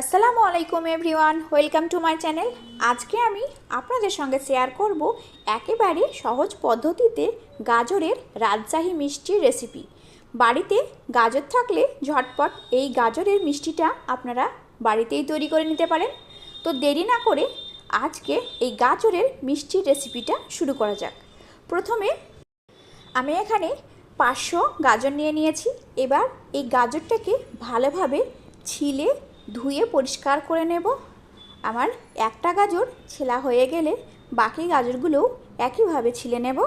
আসসালামু আলাইকুম everyone, welcome to my channel. আজকে আমি আপনাদের সঙ্গে শেয়ার করব একেবারে সহজ পদ্ধতিতে গাজরের রাজশাহী মিষ্টির রেসিপি। বাড়িতে গাজর থাকলে ঝটপট এই গাজরের মিষ্টিটা আপনারা বাড়িতেই তৈরি করে নিতে পারেন। তো দেরি না করে আজকে এই গাজরের মিষ্টির রেসিপিটা শুরু করা যাক। প্রথমে আমি এখানে পাঁচশো গাজর নিয়ে নিয়েছি। এবার এই গাজরটাকে ভালোভাবে ছিলে ধুয়ে পরিষ্কার করে নেব। আমার একটা গাজর ছেলা হয়ে গেলে বাকি গাজরগুলোও একইভাবে ছিলে নেব।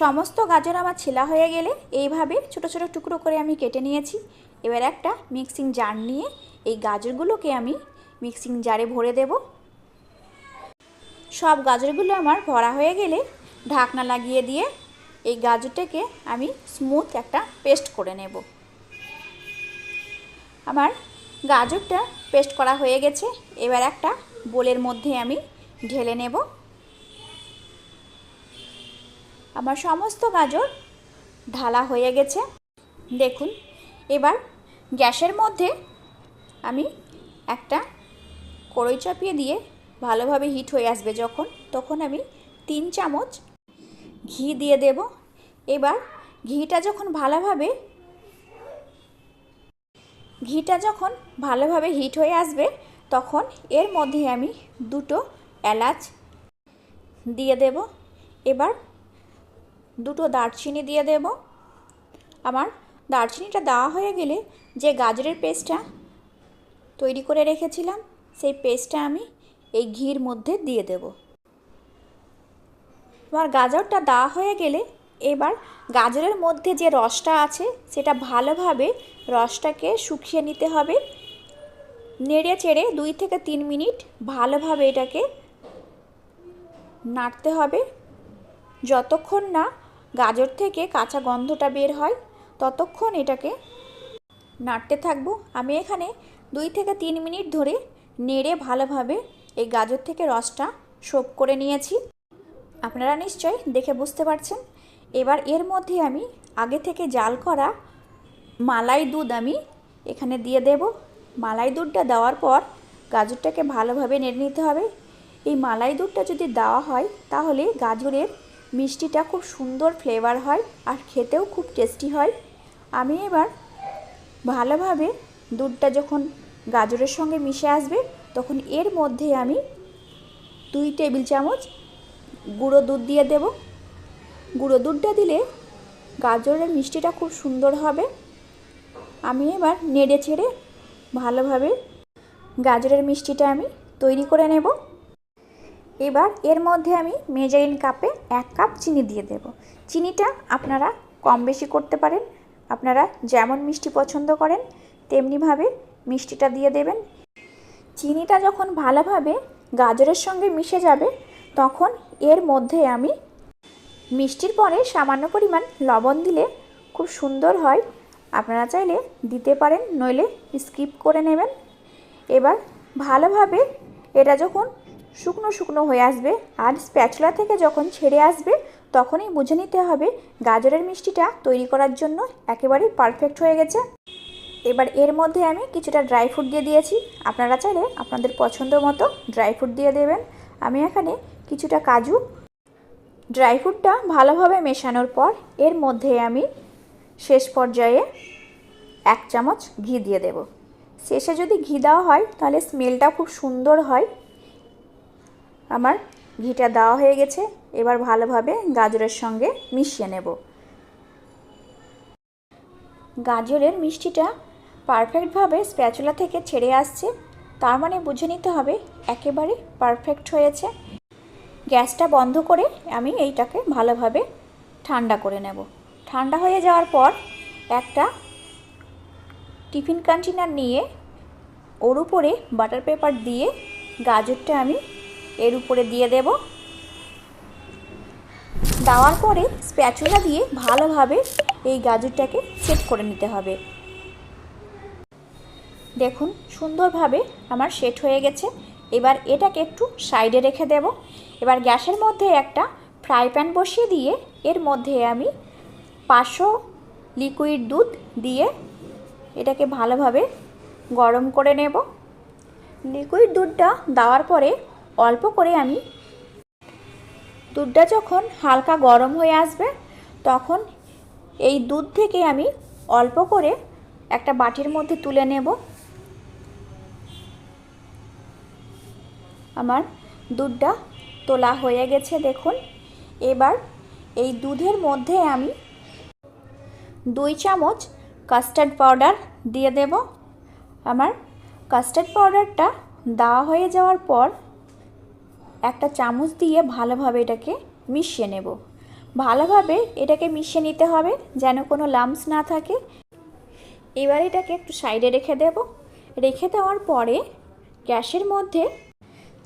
সমস্ত গাজর আমার ছেলা হয়ে গেলে এইভাবে ছোট ছোট টুকরো করে আমি কেটে নিয়েছি। এবার একটা মিক্সিং জার নিয়ে এই গাজরগুলোকে আমি মিক্সিং জারে ভরে দেব। সব গাজরগুলো আমার ভরা হয়ে গেলে ঢাকনা লাগিয়ে দিয়ে এই গাজরটাকে আমি স্মুথ একটা পেস্ট করে নেব। আমার গাজরটা পেস্ট করা হয়ে গেছে। এবার একটা বোলের মধ্যে আমি ঢেলে নেব। আমার সমস্ত গাজর ঢালা হয়ে গেছে। দেখুন, এবার গ্যাসের মধ্যে আমি একটা কড়ই চাপিয়ে দিয়ে ভালোভাবে হিট হয়ে আসবে যখন, তখন আমি তিন চামচ ঘি দিয়ে দেব। এবার ঘিটা যখন ভালোভাবে ঘিটা যখন ভালোভাবে হিট হয়ে আসবে, তখন এর মধ্যে আমি দুটো এলাচ দিয়ে দেব। এবার দুটো দারচিনি দিয়ে দেব। আমার দারচিনিটা দেওয়া হয়ে গেলে যে গাজরের পেস্টটা তৈরি করে রেখেছিলাম, সেই পেস্টটা আমি এই ঘির মধ্যে দিয়ে দেব। আমার গাজরটা দেওয়া হয়ে গেলে এবার গাজরের মধ্যে যে রসটা আছে, সেটা ভালোভাবে রসটাকে শুকিয়ে নিতে হবে। নেড়ে চেড়ে দুই থেকে তিন মিনিট ভালোভাবে এটাকে নাড়তে হবে। যতক্ষণ না গাজর থেকে কাঁচা গন্ধটা বের হয়, ততক্ষণ এটাকে নাড়তে থাকব। আমি এখানে দুই থেকে তিন মিনিট ধরে নেড়ে ভালোভাবে এই গাজর থেকে রসটা সোপ করে নিয়েছি। আপনারা নিশ্চয় দেখে বুঝতে পারছেন। এবার এর মধ্যে আমি আগে থেকে জাল করা মালাই দুধ আমি এখানে দিয়ে দেব। মালাই দুধটা দেওয়ার পর গাজরটাকে ভালোভাবে নেড়ে নিতে হবে। এই মালাই দুধটা যদি দেওয়া হয় তাহলে গাজরের মিষ্টিটা খুব সুন্দর ফ্লেভার হয় আর খেতেও খুব টেস্টি হয়। আমি এবার ভালোভাবে দুধটা যখন গাজরের সঙ্গে মিশে আসবে তখন এর মধ্যে আমি দুই টেবিল চামচ গুঁড়ো দুধ দিয়ে দেব। গুঁড়ো দুধটা দিলে গাজরের মিষ্টিটা খুব সুন্দর হবে। আমি এবার নেড়ে ছেড়ে ভালোভাবে গাজরের মিষ্টিটা আমি তৈরি করে নেব। এবার এর মধ্যে আমি মেজারিন কাপে এক কাপ চিনি দিয়ে দেব। চিনিটা আপনারা কম বেশি করতে পারেন, আপনারা যেমন মিষ্টি পছন্দ করেন, তেমনিভাবে মিষ্টিটা দিয়ে দেবেন। চিনিটা যখন ভালোভাবে গাজরের সঙ্গে মিশে যাবে, তখন এর মধ্যে আমি মিষ্টির পরে সামান্য পরিমাণ লবণ দিলে খুব সুন্দর হয়। আপনারা চাইলে দিতে পারেন, নইলে স্কিপ করে নেবেন। এবার ভালোভাবে এটা যখন শুকনো শুকনো হয়ে আসবে আর স্প্যাচুলা থেকে যখন ছেড়ে আসবে, তখনই বুঝে নিতে হবে গাজরের মিষ্টিটা তৈরি করার জন্য একেবারেই পারফেক্ট হয়ে গেছে। এবার এর মধ্যে আমি কিছুটা ড্রাই ফ্রুট দিয়ে দিয়েছি। আপনারা চাইলে আপনাদের পছন্দ মতো ড্রাই ফ্রুট দিয়ে দেবেন। আমি এখানে কিছুটা কাজু ড্রাই ফ্রুটটা ভালোভাবে মেশানোর পর এর মধ্যে আমি শেষ পর্যায়ে এক চামচ ঘি দিয়ে দেব। শেষে যদি ঘি দেওয়া হয়, তাহলে স্মেলটা খুব সুন্দর হয়। আমার ঘিটা দেওয়া হয়ে গেছে। এবার ভালোভাবে গাজরের সঙ্গে মিশিয়ে নেব। গাজরের মিষ্টিটা পারফেক্টভাবে স্প্যাচুলা থেকে ছেড়ে আসছে। তার মানে বুঝে নিতে হবে, একেবারে পারফেক্ট হয়েছে। গ্যাসটা বন্ধ করে আমি এইটাকে ভালোভাবে ঠান্ডা করে নেব। ঠান্ডা হয়ে যাওয়ার পর একটা টিফিন কন্টেনার নিয়ে ওর উপরে বাটার পেপার দিয়ে গাজরটা আমি এর উপরে দিয়ে দেব। দেওয়ার পরে স্প্যাচুলা দিয়ে ভালোভাবে এই গাজরটাকে সেট করে নিতে হবে। দেখুন, সুন্দরভাবে আমার সেট হয়ে গেছে। এবার এটাকে একটু সাইডে রেখে দেব। এবার গ্যাসের মধ্যে একটা ফ্রাই প্যান বসিয়ে দিয়ে এর মধ্যে আমি পাঁচশো লিকুইড দুধ দিয়ে এটাকে ভালোভাবে গরম করে নেব। লিকুইড দুধটা দেওয়ার পরে অল্প করে আমি দুধটা যখন হালকা গরম হয়ে আসবে তখন এই দুধ থেকে আমি অল্প করে একটা বাটির মধ্যে তুলে নেব। আমার দুধটা তোলা হয়ে গেছে দেখুন। এবার এই দুধের মধ্যে আমি দুই চামচ কাস্টার্ড পাউডার দিয়ে দেব। আমার কাস্টার্ড পাউডারটা দেওয়া হয়ে যাওয়ার পর একটা চামচ দিয়ে ভালোভাবে এটাকে মিশিয়ে নেব। ভালোভাবে এটাকে মিশিয়ে নিতে হবে যেন কোনো লামস না থাকে। এবার এটাকে একটু সাইডে রেখে দেব। রেখে দেওয়ার পরে গ্যাসের মধ্যে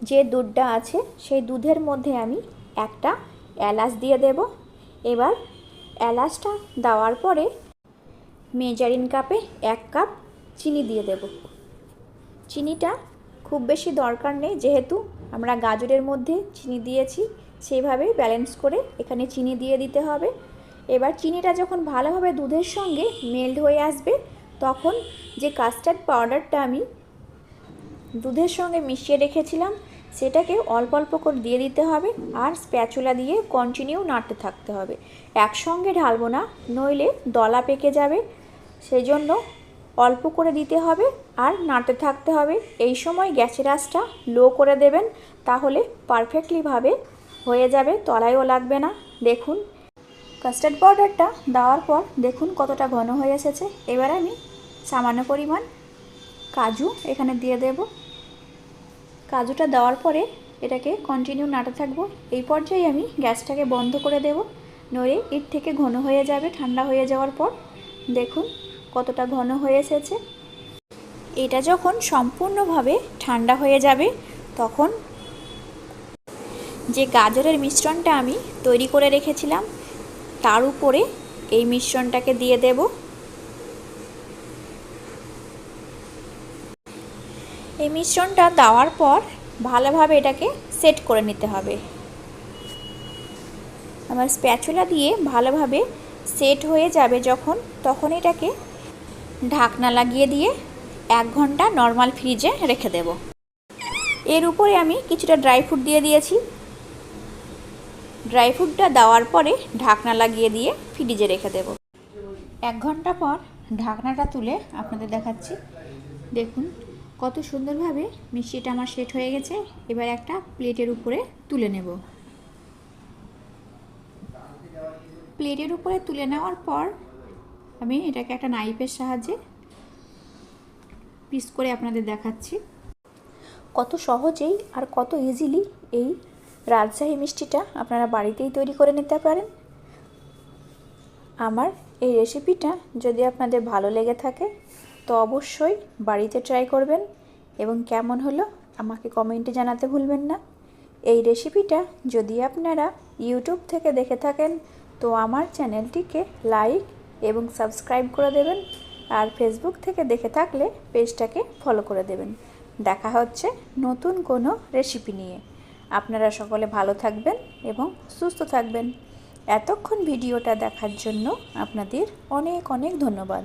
যে দুধটা আছে, সেই দুধের মধ্যে আমি একটা এলাচ দিয়ে দেব। এবার এলাচটা দেওয়ার পরে মেজারিন কাপে এক কাপ চিনি দিয়ে দেব। চিনিটা খুব বেশি দরকার নেই, যেহেতু আমরা গাজরের মধ্যে চিনি দিয়েছি সেইভাবে ব্যালেন্স করে এখানে চিনি দিয়ে দিতে হবে। এবার চিনিটা যখন ভালোভাবে দুধের সঙ্গে মেল্ট হয়ে আসবে, তখন যে কাস্টার্ড পাউডারটা আমি দুধের সঙ্গে মিশিয়ে রেখেছিলাম। সেটাকে অল্প অল্প করে দিয়ে দিতে হবে আর স্প্যাচুলা দিয়ে কন্টিনিউ নাড়তে থাকতে হবে। একসঙ্গে ঢালবো না, নইলে দলা পেকে যাবে। সেই জন্য অল্প করে দিতে হবে আর নাড়তে থাকতে হবে। এই সময় গ্যাসের আঁচটা লো করে দেবেন, তাহলে পারফেক্টলিভাবে হয়ে যাবে, তলায়ও লাগবে না। দেখুন কাস্টার্ড পাউডারটা দেওয়ার পর দেখুন কতটা ঘন হয়ে এসেছে। এবার আমি সামান্য পরিমাণ কাজু এখানে দিয়ে দেব। কাজুটা দেওয়ার পরে এটাকে কন্টিনিউ নাড়তে থাকব। এই পর্যায়ে আমি গ্যাসটাকে বন্ধ করে দেব। নড়ে এর থেকে ঘন হয়ে যাবে, ঠান্ডা হয়ে যাওয়ার পর। দেখুন কতটা ঘন হয়ে এসেছে। এটা যখন সম্পূর্ণভাবে ঠান্ডা হয়ে যাবে, তখন যে গাজরের মিশ্রণটা আমি তৈরি করে রেখেছিলাম, তার উপরে এই মিশ্রণটাকে দিয়ে দেব। এই মিশ্রণটা দেওয়ার পর ভালোভাবে এটাকে সেট করে নিতে হবে। আমার স্প্যাচুলা দিয়ে ভালোভাবে সেট হয়ে যাবে যখন, তখন এটাকে ঢাকনা লাগিয়ে দিয়ে এক ঘণ্টা নর্মাল ফ্রিজে রেখে দেব। এর উপরে আমি কিছুটা ড্রাই ফ্রুট দিয়ে দিয়েছি। ড্রাই ফ্রুটটা দেওয়ার পরে ঢাকনা লাগিয়ে দিয়ে ফ্রিজে রেখে দেব। এক ঘণ্টা পর ঢাকনাটা তুলে আপনাদের দেখাচ্ছি। দেখুন কত সুন্দরভাবে মিষ্টিটা আমার সেট হয়ে গেছে, এবার একটা প্লেটের উপরে তুলে নেব। প্লেটের উপরে তুলে নেওয়ার পর আমি এটাকে একটা নাইফের সাহায্যে পিস করে আপনাদের দেখাচ্ছি। কত সহজেই আর কত ইজিলি এই রাজশাহী মিষ্টিটা আপনারা বাড়িতেই তৈরি করে নিতে পারেন। আমার এই রেসিপিটা যদি আপনাদের ভালো লেগে থাকে তো অবশ্যই বাড়িতে ট্রাই করবেন এবং কেমন হলো আমাকে কমেন্টে জানাতে ভুলবেন না। এই রেসিপিটা যদি আপনারা ইউটিউব থেকে দেখে থাকেন, তো আমার চ্যানেলটিকে লাইক এবং সাবস্ক্রাইব করে দেবেন আর ফেসবুক থেকে দেখে থাকলে পেজটাকে ফলো করে দেবেন। দেখা হচ্ছে নতুন কোনো রেসিপি নিয়ে। আপনারা সকলে ভালো থাকবেন এবং সুস্থ থাকবেন। এতক্ষণ ভিডিওটা দেখার জন্য আপনাদের অনেক অনেক ধন্যবাদ।